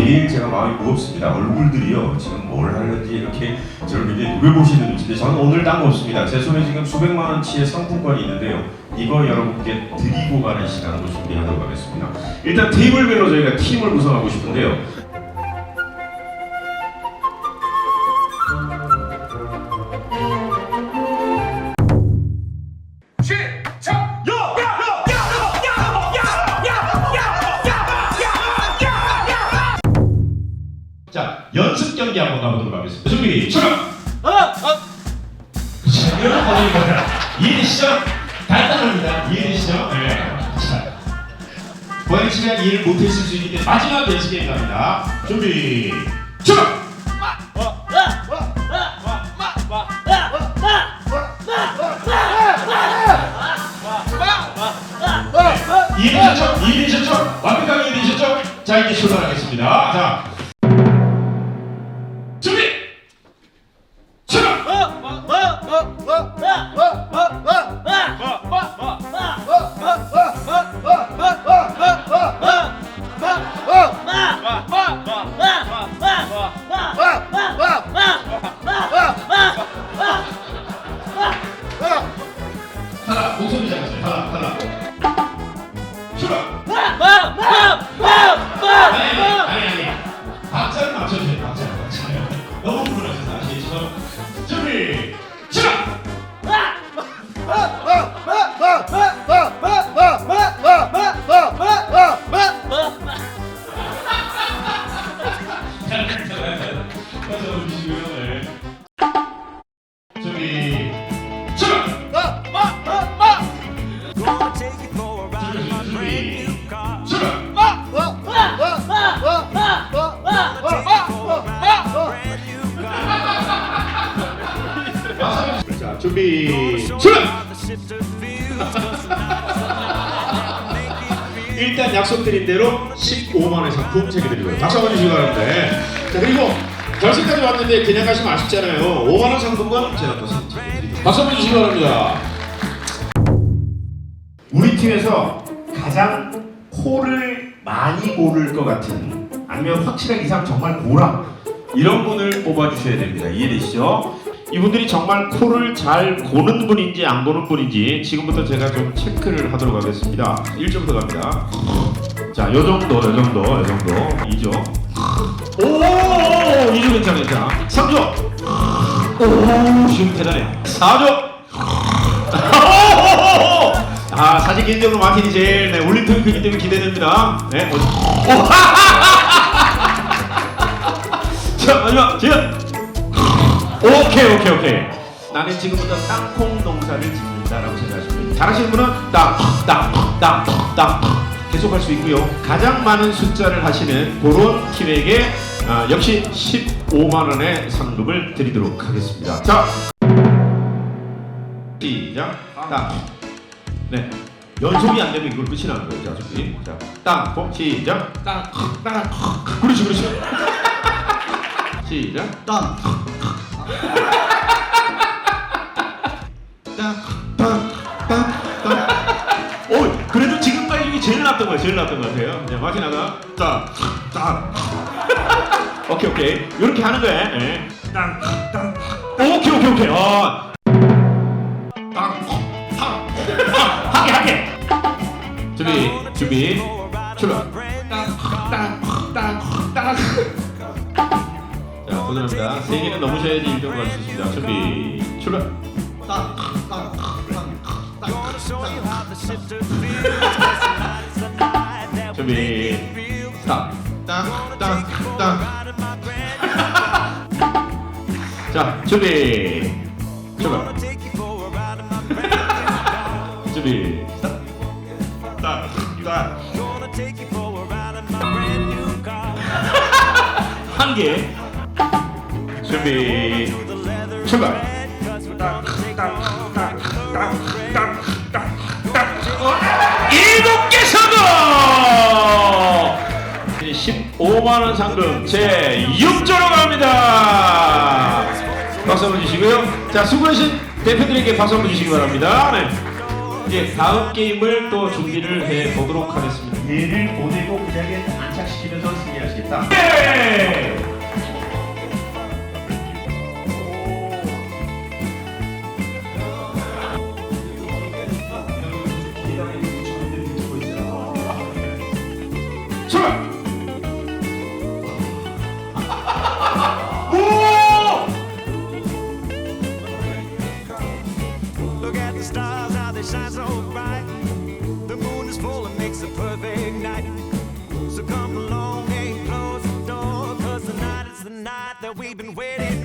제일 제가 마음이 무겁습니다. 얼굴들이요. 지금 뭘 하는지 이렇게 저를 굉장히 누려보시는 눈치인데 저는 오늘 딴 거 없습니다. 제 손에 지금 수백만 원치의 상품권이 있는데요. 이거 여러분께 드리고 가는 시간으로 준비하도록 하겠습니다. 일단 테이블별로 저희가 팀을 구성하고 싶은데요. 자, 연습 경기 한번 가보도록 하겠습니다. 준비, 출발! 자, 이런 거 보는 거야. 이해되시죠? 간단합니다. 이해되시죠? 네. 자, 보행 시간 이해를 못했을 수 때문에 마지막 연습 게임 갑니다. 준비, 출발! 이해되셨죠? 이해되셨죠? 완벽하게 이해되셨죠? 자, 이제 출발하겠습니다. 자, 하나, 목소리 작았어요. 하나, 하나. 출발! 준비, 출발! 일단 약속드린 대로 15만 원의 상품 챙겨드리고요. 박수 한번 주시기 바랍니다. 네. 자, 그리고 결승까지 왔는데 그냥 가시면 아쉽잖아요. 5만 원 상품권 제가 또 챙겨드리겠습니다. 박수 한번 주시기 바랍니다. 우리 팀에서 가장 코를 많이 고를 것 같은 아니면 확실하게 이상 정말 고라 이런 분을 뽑아주셔야 됩니다. 이해되시죠? 이분들이 정말 코를 잘 고는 분인지 안 고는 분인지 지금부터 제가 좀 체크를 하도록 하겠습니다. 1점부터 갑니다. 자, 요 정도, 요 정도, 요 정도. 2점. 오, 2점 괜찮아, 괜찮아. 3점. 오, 지금 대단해. 4점. 아 사실 개인적으로 마틴이 제일 네, 올림픽이기 때문에 기대됩니다. 네. 어, 오. 자 마지막 지금. 오케이 오케이 오케이. 나는 지금부터 땅콩 농사를 짓는다라고 생각하시면 됩니다. 잘하시는 분은 땅땅땅땅 계속 할 수 있고요. 가장 많은 숫자를 하시는 그런 팀에게 아, 역시 15만 원의 상금을 드리도록 하겠습니다. 자 시작. 땅. 네. 연속이 안 되면 이걸 끝이 나는 거예요. 자, 준비. 자, 땅, 폼, 시작. 땅, 땅. 그렇지, 그렇지. 시작. 땅. 오, 그래도 지금까지 이게 제일 낫던 거예요. 제일 낫던 것 같아요. 네, 마시 나가. 땅, 땅. 오케이, 오케이. 이렇게 하는 거예요. 네. 땅, 땅. 오케이, 오케이, 오케이. 어. 땅, 땅. 하게 하게 준비 준비 출발 땅땅땅땅 자 도전합니다 세 개는 넘으셔야지 1점 받을 수 있습니다 준비 출발 준비 스탑 자 준비 출발 준비 딱, 딱. 한 개. 준비. 출발. 일곱 개 성공! 15만 원 상금 제 6조로 갑니다. 박수 한번 주시고요. 자, 수고하신 대표들에게 박수 한번 주시기 바랍니다. 네. 이제 다음 게임을 또 준비를 해 보도록 하겠습니다. 얘를 보내고 그 자리에 안착시키면서 승리하시겠다. 예! night that we've been waiting